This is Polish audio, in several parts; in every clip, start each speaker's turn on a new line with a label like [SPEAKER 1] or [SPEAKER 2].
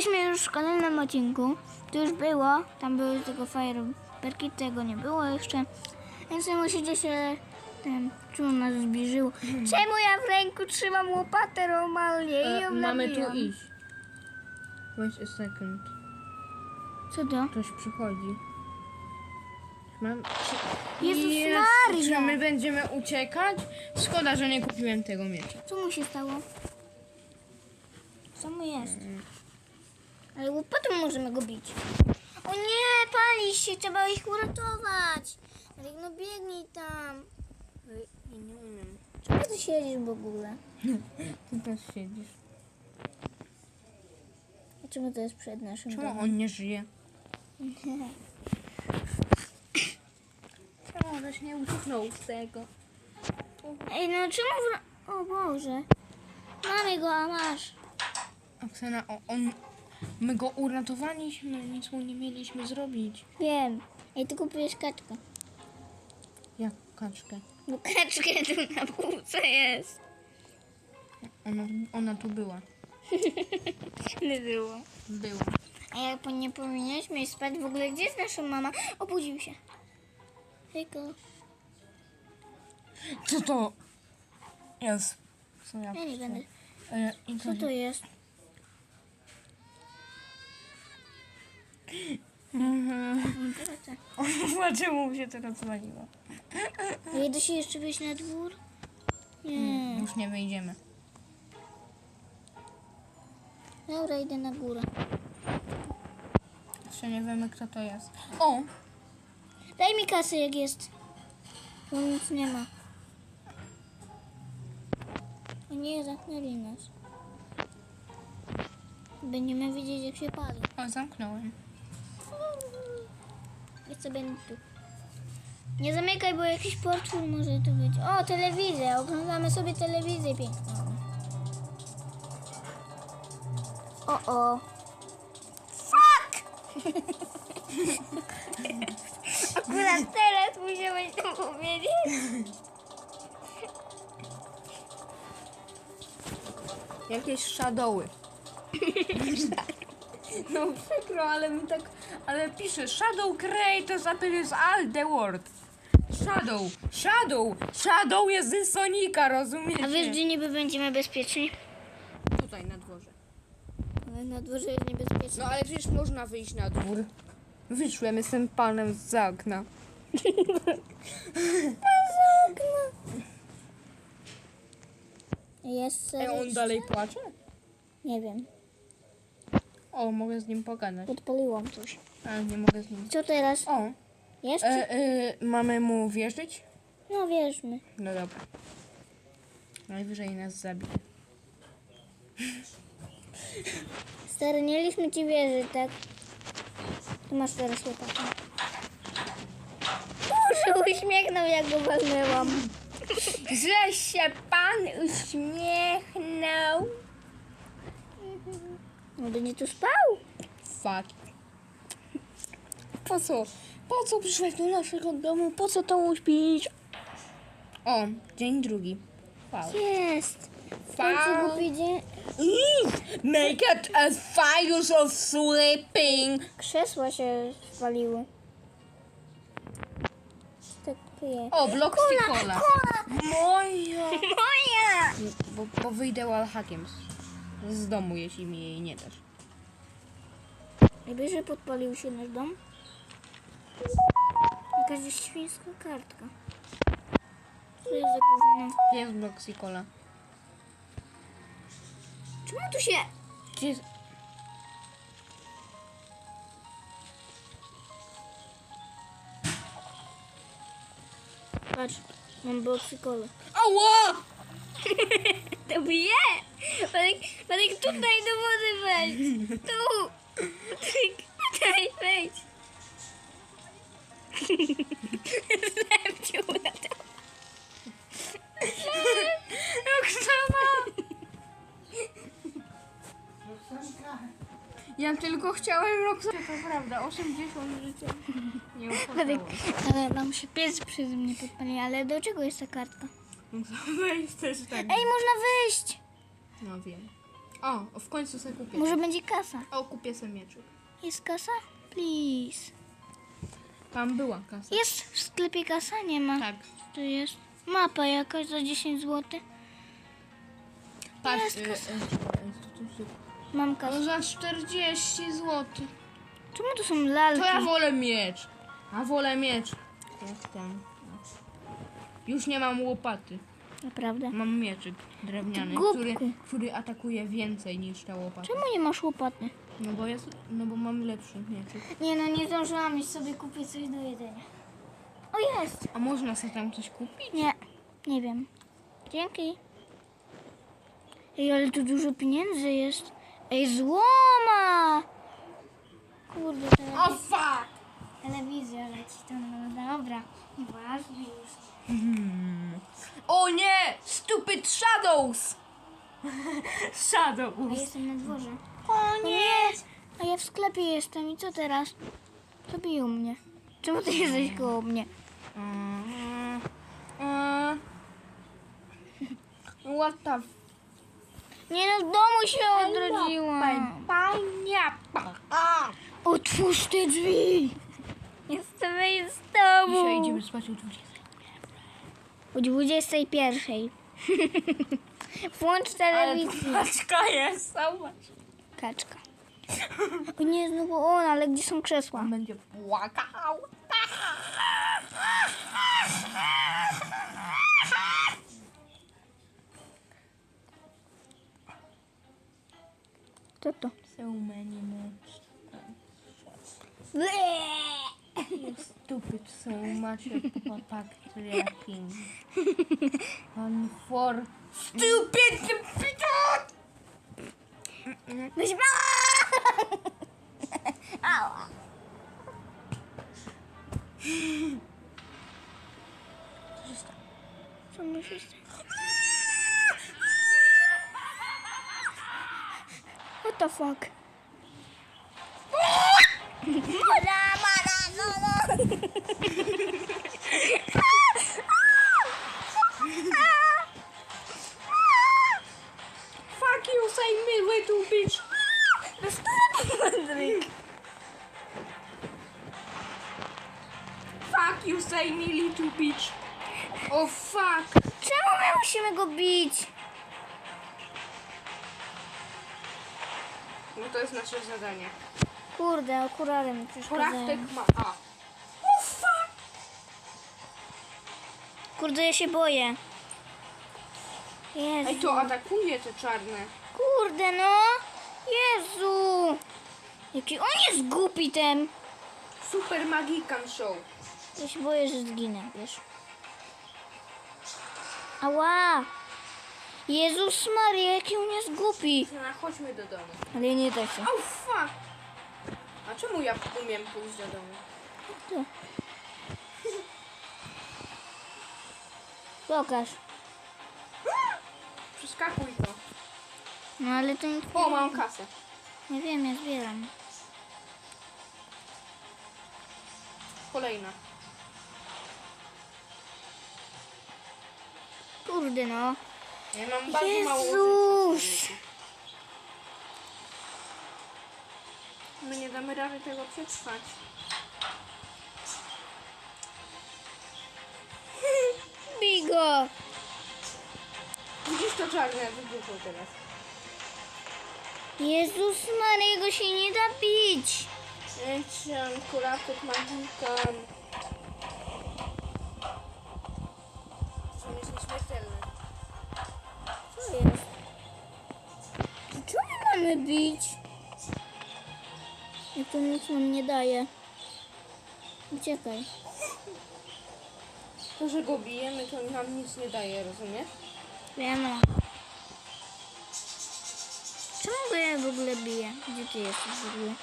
[SPEAKER 1] jesteśmy już w kolejnym odcinku. To już było, tam były tylko fajerwerki, tego nie było jeszcze. Więc wy musicie się ten, czemu nas zbliżyło. Czemu ja w ręku trzymam łopatę normalnie i ją
[SPEAKER 2] E, mamy tu iść. Wait a second.
[SPEAKER 1] Co to?
[SPEAKER 2] Ktoś przychodzi. Mam...
[SPEAKER 1] Jezus
[SPEAKER 2] Jezu,
[SPEAKER 1] Maria!
[SPEAKER 2] Czy my będziemy uciekać? Szkoda, że nie kupiłem tego miecza.
[SPEAKER 1] Co mu się stało? Co mu jest? Ale łopatą możemy go bić. O nie, pali się, trzeba ich uratować. Marek, no biegnij tam.
[SPEAKER 2] Nie umiem.
[SPEAKER 1] Czemu ty siedzisz w ogóle?
[SPEAKER 2] Ty też siedzisz.
[SPEAKER 1] A czemu to jest przed naszym domem?
[SPEAKER 2] Czemu on nie żyje? Czemu on też nie ucieknął z tego?
[SPEAKER 1] Ej, no czemu... Wr- o Boże. Mamy go, a masz.
[SPEAKER 2] Oksana, o, on... My go uratowaliśmy, nic mu nie mieliśmy zrobić.
[SPEAKER 1] Wiem. Ej, ty kupiłeś kaczkę.
[SPEAKER 2] Jak kaczkę.
[SPEAKER 1] No kaczkę tu na półce jest.
[SPEAKER 2] Ona, ona tu była.
[SPEAKER 1] Nie było.
[SPEAKER 2] Była.
[SPEAKER 1] A ja po- nie powinniśmy iść spać. W ogóle gdzie jest nasza mama? Obudził się. Hejko.
[SPEAKER 2] Co to jest? Co ja
[SPEAKER 1] Ja nie będę.
[SPEAKER 2] E, i
[SPEAKER 1] Co to jest?
[SPEAKER 2] Mhm. Dlaczego mu się teraz zwaliło?
[SPEAKER 1] A Jedę się jeszcze wyjść na dwór? Nie.
[SPEAKER 2] Już nie wyjdziemy.
[SPEAKER 1] Dobra, idę na górę.
[SPEAKER 2] Jeszcze nie wiemy kto to jest. O!
[SPEAKER 1] Daj mi kasę jak jest. Bo nic nie ma. O nie, zamknęli nas. Będziemy widzieć jak się pali.
[SPEAKER 2] O, zamknąłem.
[SPEAKER 1] Sobie tu. Nie zamykaj, bo jakiś portfel może tu być. O, telewizja. Oglądamy sobie telewizję piękną. O, o. Fuck! Akurat teraz musiałeś to powiedzieć.
[SPEAKER 2] Jakieś shadowy. No przykro, ale mi tak... Ale pisze Shadow Creators appears all the world. Shadow, Shadow, Shadow jest z Sonika, rozumiecie?
[SPEAKER 1] A wiesz, gdzie niby będziemy bezpieczni?
[SPEAKER 2] Tutaj na dworze.
[SPEAKER 1] Ale na dworze jest niebezpiecznie.
[SPEAKER 2] No ale przecież można wyjść na dwór. Wyszłem, jestem panem z okna.
[SPEAKER 1] Jest
[SPEAKER 2] Ej, on dalej płacze?
[SPEAKER 1] Nie wiem.
[SPEAKER 2] O, mogę z nim pogadać.
[SPEAKER 1] Podpaliłam coś.
[SPEAKER 2] Ale nie mogę z nim.
[SPEAKER 1] Co teraz?
[SPEAKER 2] O,
[SPEAKER 1] Jest?
[SPEAKER 2] e, e, mamy mu wierzyć?
[SPEAKER 1] No wierzmy.
[SPEAKER 2] No dobra. Najwyżej nas zabije.
[SPEAKER 1] Stary, nie liśmy ci wierzyć, tak? Tu masz teraz łopatę. Boże, uśmiechnął jak go walnęłam.
[SPEAKER 2] Że się pan uśmiechnął.
[SPEAKER 1] On będzie tu spał?
[SPEAKER 2] Fuck. Po co? Po co przyszłeś do naszego domu? Po co to uśpić? O, dzień drugi. Wow.
[SPEAKER 1] Jest.
[SPEAKER 2] Wow.
[SPEAKER 1] głupi dzień.
[SPEAKER 2] Make it a fire of sleeping.
[SPEAKER 1] Krzesła się spaliły. Tak.
[SPEAKER 2] O, blok cola.
[SPEAKER 1] Kola!
[SPEAKER 2] Moja.
[SPEAKER 1] Moja!
[SPEAKER 2] Bo, bo wyjdę wallhackiem z, z domu, jeśli mi jej nie dasz.
[SPEAKER 1] Że podpalił się nasz dom. Jakaś świńska kartka. Co jest za gówno?
[SPEAKER 2] Jest blok cola.
[SPEAKER 1] Czemu tu się...
[SPEAKER 2] Gdzie jest...
[SPEAKER 1] Patrz, mam boksykole.
[SPEAKER 2] Ała!
[SPEAKER 1] To bije! Marek, tutaj do wody wejdź! Tu! Tutaj wejdź! Zlepcił na to.
[SPEAKER 2] Oksana! Ja tylko chciałem Roxana. To prawda, 80 życia. Nie
[SPEAKER 1] Marek,
[SPEAKER 2] opłacało.
[SPEAKER 1] ale nam się pies przez mnie podpali, ale do czego jest ta kartka?
[SPEAKER 2] Weź też tak.
[SPEAKER 1] Ej, można wyjść!
[SPEAKER 2] No wiem. O, w końcu sobie kupię.
[SPEAKER 1] Może będzie kasa.
[SPEAKER 2] O, kupię sobie mieczyk.
[SPEAKER 1] Jest kasa? Please.
[SPEAKER 2] Tam była kasa.
[SPEAKER 1] Jest w sklepie kasa? Nie ma.
[SPEAKER 2] Tak.
[SPEAKER 1] Tu jest mapa jakaś za 10 zł.
[SPEAKER 2] Patrz,
[SPEAKER 1] Jest
[SPEAKER 2] y,
[SPEAKER 1] kasa.
[SPEAKER 2] y,
[SPEAKER 1] Mam
[SPEAKER 2] No
[SPEAKER 1] kasę.
[SPEAKER 2] za 40 zł.
[SPEAKER 1] Czemu to są lalki?
[SPEAKER 2] To ja wolę miecz. A wolę miecz. Jak tam. Już nie mam łopaty.
[SPEAKER 1] Naprawdę.
[SPEAKER 2] Mam mieczyk drewniany,
[SPEAKER 1] Ty głupku.
[SPEAKER 2] który, który atakuje więcej niż ta łopata.
[SPEAKER 1] Czemu nie masz łopaty?
[SPEAKER 2] No bo jest, no bo mam lepszy mieczyk.
[SPEAKER 1] Nie no, nie zdążyłam już sobie kupić coś do jedzenia. O jest!
[SPEAKER 2] A można sobie tam coś kupić?
[SPEAKER 1] Nie, nie wiem. Dzięki. Ej, ale tu dużo pieniędzy jest. Ej, złoma! Kurde,
[SPEAKER 2] O fuck!
[SPEAKER 1] telewizja leci tam. No dobra, nieważne już.
[SPEAKER 2] O nie! Stupid shadows! Shadows!
[SPEAKER 1] jestem na dworze.
[SPEAKER 2] O nie!
[SPEAKER 1] A ja w sklepie jestem i co teraz? Zabiją mnie. Czemu ty jesteś koło mnie?
[SPEAKER 2] Mm, mm. What the f...
[SPEAKER 1] Nie no, w domu się odrodziłam.
[SPEAKER 2] Paniapa!
[SPEAKER 1] Otwórz te drzwi! Ja chcę wyjść z domu.
[SPEAKER 2] Dzisiaj idziemy spać o 20.
[SPEAKER 1] O 21. Włącz telewizję.
[SPEAKER 2] paczka jest, zobacz.
[SPEAKER 1] Kaczka. O nie, znowu on, ale gdzie są krzesła?
[SPEAKER 2] On będzie płakał.
[SPEAKER 1] Co to?
[SPEAKER 2] So many monsters.
[SPEAKER 1] Bleh!
[SPEAKER 2] You stupid so much of pack tracking. On for stupid
[SPEAKER 1] Myś... Ała. Co my się stało? What the fuck? Mara, mara, no, no.
[SPEAKER 2] Fuck
[SPEAKER 1] musimy go bić?
[SPEAKER 2] No to jest nasze zadanie.
[SPEAKER 1] Kurde, okulary mi przeszkadzają.
[SPEAKER 2] ma A. Fuck.
[SPEAKER 1] Kurde, ja się boję.
[SPEAKER 2] Ej,
[SPEAKER 1] Jezu.
[SPEAKER 2] to atakuje te czarne.
[SPEAKER 1] Kurde, no. Jezu. Jaki on jest głupi ten.
[SPEAKER 2] Super Magican Show.
[SPEAKER 1] Ja się boję, że zginę, wiesz. Ała. Jezus Maria, jaki on jest głupi.
[SPEAKER 2] Syna, chodźmy do domu.
[SPEAKER 1] Ale nie da się.
[SPEAKER 2] Oh fuck. A czemu ja umiem pójść do domu?
[SPEAKER 1] Tu. Pokaż.
[SPEAKER 2] Przeskakuj to.
[SPEAKER 1] No ale to nic
[SPEAKER 2] O, mam kasę.
[SPEAKER 1] nie wiem, ja zbieram.
[SPEAKER 2] Kolejna.
[SPEAKER 1] Kurde, no.
[SPEAKER 2] Ja mam bardzo mało
[SPEAKER 1] Jezus.
[SPEAKER 2] życia. My nie damy rady tego przetrwać.
[SPEAKER 1] Bigo.
[SPEAKER 2] Widzisz to czarne wybuchło teraz.
[SPEAKER 1] Jezus Maria, go się nie da bić.
[SPEAKER 2] Ancient, Kurapek Magican.
[SPEAKER 1] Co jest? My mamy bić? Jak to nic nam nie daje. Uciekaj.
[SPEAKER 2] To, że go bijemy, to nam nic nie daje, rozumiesz?
[SPEAKER 1] Wiem. Czemu go ja w ogóle biję? Gdzie ty jesteś w ogóle?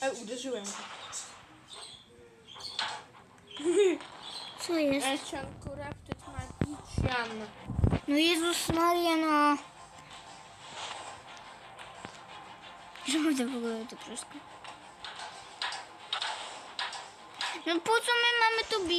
[SPEAKER 2] E, uderzyłem go.
[SPEAKER 1] Co jest?
[SPEAKER 2] Ancient, Corrupted Magician.
[SPEAKER 1] No Jezus Maria, no. Czemu to w ogóle to wszystko? No po co my mamy to bić,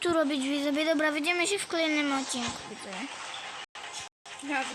[SPEAKER 1] tu robić, widzowie? Dobra, widzimy się w kolejnym odcinku.
[SPEAKER 2] Ja zrobię.